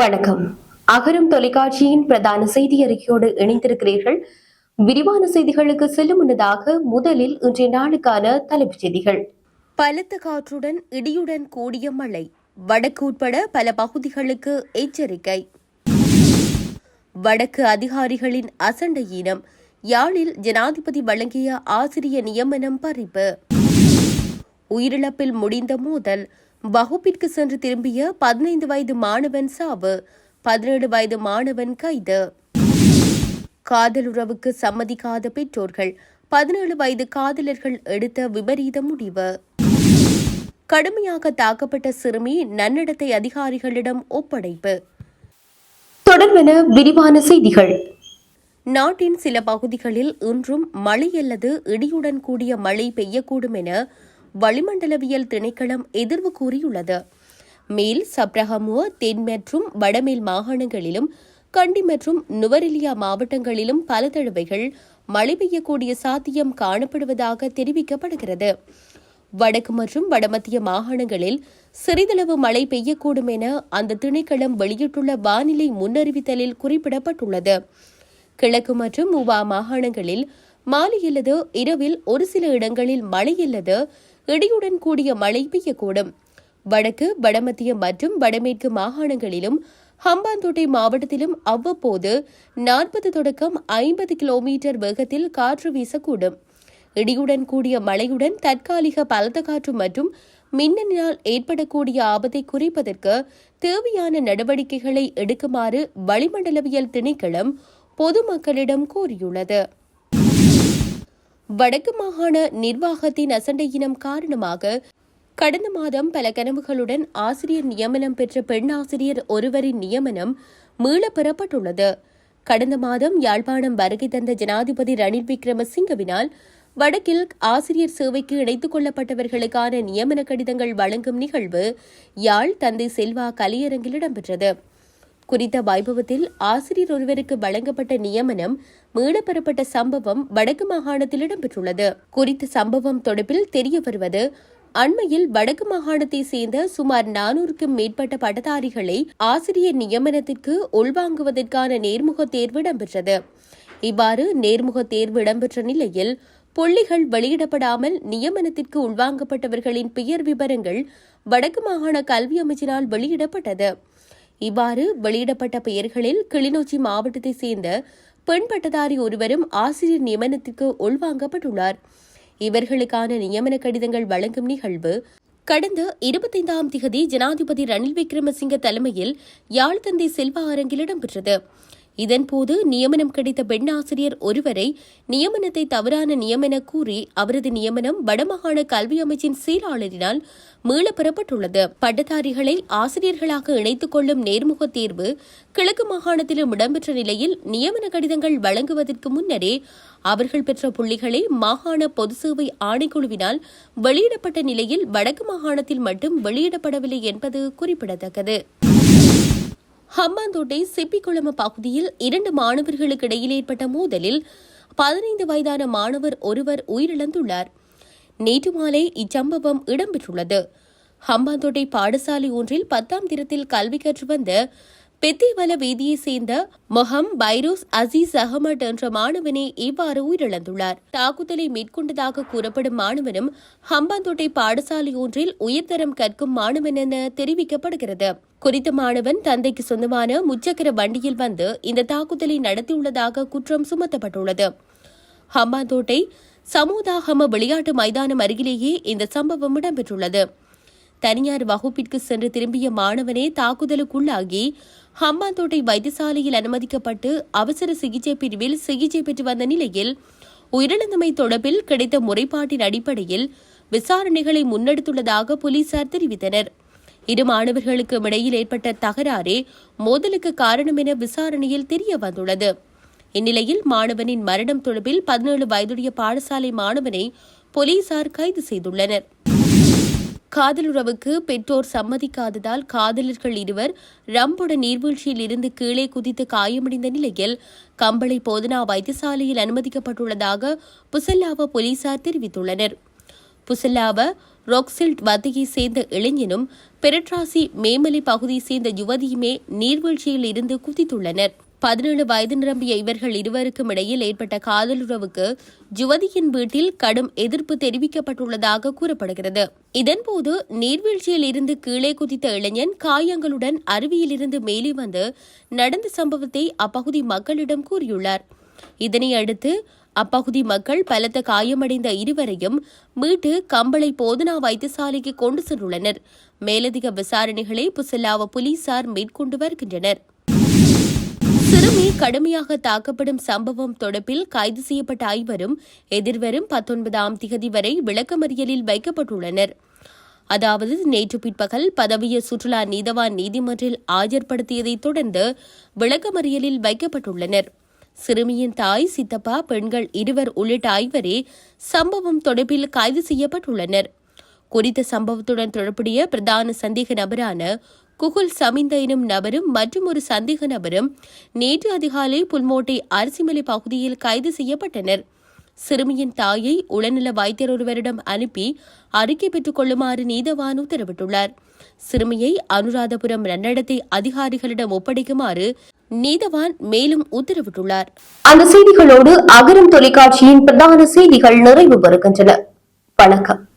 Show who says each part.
Speaker 1: வணக்கம். அகரம் தொலைக்காட்சியின் பிரதான செய்தி அறிக்கையோடு இணைந்திருக்கிறீர்கள். விரிவான செய்திகளுக்கு செல்லும் முன்னதாக முதலில் இன்றைய நாளுக்கான தலைப்புச் செய்திகள். பலத்த காற்றுடன் இடியுடன் கூடிய மழை. வடக்கு உட்பட பல பகுதிகளுக்கு எச்சரிக்கை. வடக்கு அதிகாரிகளின் அசண்ட ஈனம். யாழில் ஜனாதிபதி வழங்கிய ஆசிரிய நியமனம் பறிப்பு. உயிரிழப்பில் முடிந்த மோதல். வகுப்பிற்கு சென்று திரும்பிய பதினைந்து வயது மாணவன் சாவு பதினேழு வயது மாணவன் கைது. காதலுறவுக்கு சம்மதிக்காத பெற்றோர்கள் பதினேழு வயது காதலர்கள் எடுத்த விபரீத முடிவு. கடுமையாக தாக்கப்பட்ட சிறுமி நன்னடத்தை அதிகாரிகளிடம் ஒப்படைப்பு. தொடர்பென விரிவான செய்திகள். நாட்டின் சில பகுதிகளில் இன்றும் மழை அல்லது இடியுடன் கூடிய மழை பெய்யக்கூடும் என வளிமண்டலவியல் திணைக்களம் எதிர்வு கூறியுள்ளது. மேல் சப்ரஹமுவ தென் மற்றும் வடமேல் மாகாணங்களிலும் கண்டி மற்றும் நுவரெலியா மாவட்டங்களிலும் பல தடவைகள் மழை பெய்யக்கூடிய சாத்தியம் காணப்படுவதாக தெரிவிக்கப்படுகிறது. வடக்கு மற்றும் வடமத்திய மாகாணங்களில் சிறிதளவு மழை பெய்யக்கூடும் என அந்த திணைக்களம் வெளியிட்டுள்ள வானிலை முன்னறிவித்தலில் குறிப்பிடப்பட்டுள்ளது. கிழக்கு மற்றும் உவா மாகாணங்களில் மாலை அல்லது இரவில் ஒரு சில இடங்களில் மழை அல்லது இடியுடன் கூடிய மழை பெய்யக்கூடும். வடக்கு வடமத்திய மற்றும் வடமேற்கு மாகாணங்களிலும் ஹம்பாந்தோட்டை மாவட்டத்திலும் அவ்வப்போது நாற்பது தொடக்கம் ஐம்பது கிலோமீட்டர் வேகத்தில் காற்று வீசக்கூடும். இடியுடன் கூடிய மழையுடன் தற்காலிக பலத்த காற்று மற்றும் மின்னலினால் ஏற்படக்கூடிய ஆபத்தை குறைப்பதற்கு தேவையான நடவடிக்கைகளை எடுக்குமாறு வளிமண்டலவியல் திணைக்களம் பொதுமக்களிடம் கூறியுள்ளது வடக்கு மாகாண நிர்வாகத்தின் அசண்டையினம் காரணமாக கடந்த மாதம் பல கனவுகளுடன் ஆசிரியர் நியமனம் பெற்ற பெண் ஆசிரியர் ஒருவரின் நியமனம் மீளப் பெறப்பட்டுள்ளது. கடந்த மாதம் யாழ்ப்பாணம் வருகை தந்த ஜனாதிபதி ரணில் விக்ரமசிங்கவினால் வடக்கில் ஆசிரியர் சேவைக்கு இணைத்துக் கொள்ளப்பட்டவர்களுக்கான நியமன கடிதங்கள் வழங்கும் நிகழ்வு யாழ் தந்தை செல்வா கலையரங்கில் இடம்பெற்றது. குறித்த வைபவத்தில் ஆசிரியர் ஒருவருக்கு வழங்கப்பட்ட நியமனம் மீளப்பெறப்பட்ட சம்பவம் வடக்கு மாகாணத்தில் இடம்பெற்றுள்ளது. குறித்த சம்பவம் தொடர்பில் தெரிய வருவது அண்மையில் வடக்கு மாகாணத்தை சேர்ந்த சுமார் நானூறுக்கும் மேற்பட்ட பட்டதாரிகளை ஆசிரியர் நியமனத்திற்கு உள்வாங்குவதற்கான நேர்முக தேர்வு இடம்பெற்றது. இவ்வாறு நேர்முக தேர்வு இடம்பெற்ற நிலையில் புள்ளிகள் வெளியிடப்படாமல் நியமனத்திற்கு உள்வாங்கப்பட்டவர்களின் பெயர் விவரங்கள் வடக்கு மாகாண கல்வி அமைச்சினால் வெளியிடப்பட்டது. இவ்வாறு வெளியிடப்பட்ட பெயர்களில் கிளிநொச்சி மாவட்டத்தைச் சேர்ந்த பெண் பட்டதாரி ஒருவரும் ஆசிரியர் நியமனத்திற்கு உள்வாங்கப்பட்டுள்ளார். இவர்களுக்கான நியமன கடிதங்கள் வழங்கும் நிகழ்வு கடந்த இருபத்தைந்தாம் திகதி ஜனாதிபதி ரணில் விக்ரமசிங்க தலைமையில் யாழ்தந்தை செல்வா அரங்கில் இடம்பெற்றது. இதன்போது நியமனம் கிடைத்த பெண் ஆசிரியர் ஒருவரை நியமனத்தை தவறான நியமன கூறி அவரது நியமனம் வடமாகாண கல்வி அமைச்சின் செயலாளரினால் மீளப்பெறப்பட்டுள்ளது பட்டதாரிகளை ஆசிரியர்களாக இணைத்துக் கொள்ளும் நேர்முக தேர்வு கிழக்கு மாகாணத்திலும் இடம்பெற்ற நிலையில் நியமன கடிதங்கள் வழங்குவதற்கு முன்னரே அவர்கள் பெற்ற புள்ளிகளை மாகாண பொது சேவை ஆணைக்குழுவினால் வெளியிடப்பட்ட நிலையில் வடக்கு மாகாணத்தில் மட்டும் வெளியிடப்படவில்லை என்பது குறிப்பிடத்தக்கது. ஹம்பாந்தோட்டை சிப்பிக்குளம பகுதியில் இரண்டு மாணவர்களுக்கு இடையில் ஏற்பட்ட மோதலில் பதினைந்து வயதான மாணவர் ஒருவர் உயிரிழந்துள்ளார். நேற்று மாலை இச்சம்பவம் இடம்பெற்றுள்ளது. ஹம்பாந்தோட்டை பாடசாலை ஒன்றில் பத்தாம் தினத்தில் கல்வி கற்று வந்த பெத்திவல வீதியைச் சேர்ந்த மொஹம் பைரூஸ் அசீஸ் அகமட் என்ற மாணவனே இவ்வாறு உயிரிழந்துள்ளார். தாக்குதலை மேற்கொண்டதாக கூறப்படும் மாணவனும் ஹம்பாந்தோட்டை பாடசாலை ஒன்றில் உயர்தரம் கற்கும் மாணவன் என தெரிவிக்கப்படுகிறது. குறித்த மாணவன் தந்தைக்கு சொந்தமான முச்சக்கர வண்டியில் வந்து இந்த தாக்குதலை நடத்தியுள்ளதாக குற்றம் சுமத்தப்பட்டுள்ளது. ஹம்பாந்தோட்டை சமூதாகம விளையாட்டு மைதானம் அருகிலேயே இந்த சம்பவம் இடம்பெற்றுள்ளது. தனியார் வகுப்பிற்கு சென்று திரும்பிய மாணவனே தாக்குதலுக்குள்ளாகி ஹம்பாந்தோட்டை வைத்தியசாலையில் அனுமதிக்கப்பட்டு அவசர சிகிச்சை பிரிவில் சிகிச்சை பெற்று வந்த நிலையில் உயிரிழந்தமை தொடர்பில் கிடைத்த முறைப்பாட்டின் அடிப்படையில் விசாரணைகளை முன்னெடுத்துள்ளதாக போலீசார் தெரிவித்தனர். இரு மாணவர்களுக்கும் இடையில் ஏற்பட்ட தகராறே மோதலுக்கு காரணம் என விசாரணையில் தெரிய வந்துள்ளது. இந்நிலையில் மாணவனின் மரணம் தொடர்பில் பதினேழு வயதுடைய பாடசாலை மாணவனை போலீசார் கைது செய்துள்ளனர். காதலுறவுக்கு பெற்றோர் சம்மதிக்காததால் காதலர்கள் இருவர் ரம்புட நீர்வீழ்ச்சியில் இருந்து கீழே குதித்து காயமடைந்த நிலையில் கம்பளை போதனா வைத்தியசாலையில் அனுமதிக்கப்பட்டுள்ளதாக புசல்லாவ போலீசார் தெரிவித்துள்ளனர். புசல்லாவ ரொக்சில்ட் வத்தையை சேர்ந்த இளைஞனும் பெரட்ராசி மேமலை பகுதியை சேர்ந்த யுவதியுமே நீர்வீழ்ச்சியில் இருந்து குதித்துள்ளனர். பதினேழு வயது நிரம்பிய இவர்கள் இருவருக்கும் இடையில் ஏற்பட்ட காதலுறவுக்கு ஜுவதியின் வீட்டில் கடும் எதிர்ப்பு தெரிவிக்கப்பட்டுள்ளதாக கூறப்படுகிறது. இதன்போது நீர்வீழ்ச்சியில் இருந்து கீழே குதித்த இளைஞன் காயங்களுடன் அருவியிலிருந்து மேலே வந்து நடந்த சம்பவத்தை அப்பகுதி மக்களிடம் கூறியுள்ளார். இதனை அடுத்து அப்பகுதி மக்கள் பலத்த காயமடைந்த இருவரையும் மீட்டு கம்பளை போதனா வைத்தியசாலைக்கு கொண்டு சென்றுள்ளனர். மேலதிக விசாரணைகளை புசல்லாவ போலீசார் மேற்கொண்டு வருகின்றனர். கடுமையாக தாக்கப்படும் சம்பவம் தொடர்பில் கைது செய்யப்பட்ட ஐவரும் எதிர்வரும் பத்தொன்பதாம் திகதி வரை விளக்கமறியலில் வைக்கப்பட்டுள்ளனர். அதாவது நேற்று பிற்பகல் பதவிய சுற்றுலா நீதவான் நீதிமன்றில் ஆஜர்படுத்தியதைத் தொடர்ந்து விளக்கமறியலில் வைக்கப்பட்டுள்ளனர். சிறுமியின் தாய் சித்தப்பா பெண்கள் இருவர் உள்ளிட்ட ஐவரே சம்பவம் தொடர்பில் கைது செய்யப்பட்டுள்ளனர். குறித்த சம்பவத்துடன் தொடர்புடைய பிரதான சந்தேக நபரான குகுல் சமிந்த எனும் நபரும் மற்றும் ஒரு சந்தேக நபரும் நேற்று அதிகாலை புல்மோட்டை அரிசிமலை பகுதியில் கைது செய்யப்பட்டனர். சிறுமியின் தாயை உளநல வைத்தியர் ஒருவரிடம் அனுப்பி அறிக்கை பெற்றுக் கொள்ளுமாறு நீதவான் உத்தரவிட்டுள்ளார். சிறுமியை அனுராதபுரம் நன்னடத்தை அதிகாரிகளிடம் ஒப்படைக்குமாறு நீதவான் மேலும் உத்தரவிட்டுள்ளார்.
Speaker 2: அந்த செய்திகளோடு அகரம் தொலைக்காட்சியின் பிரதான செய்திகள் நிறைவு பெறுகின்றன. வணக்கம்.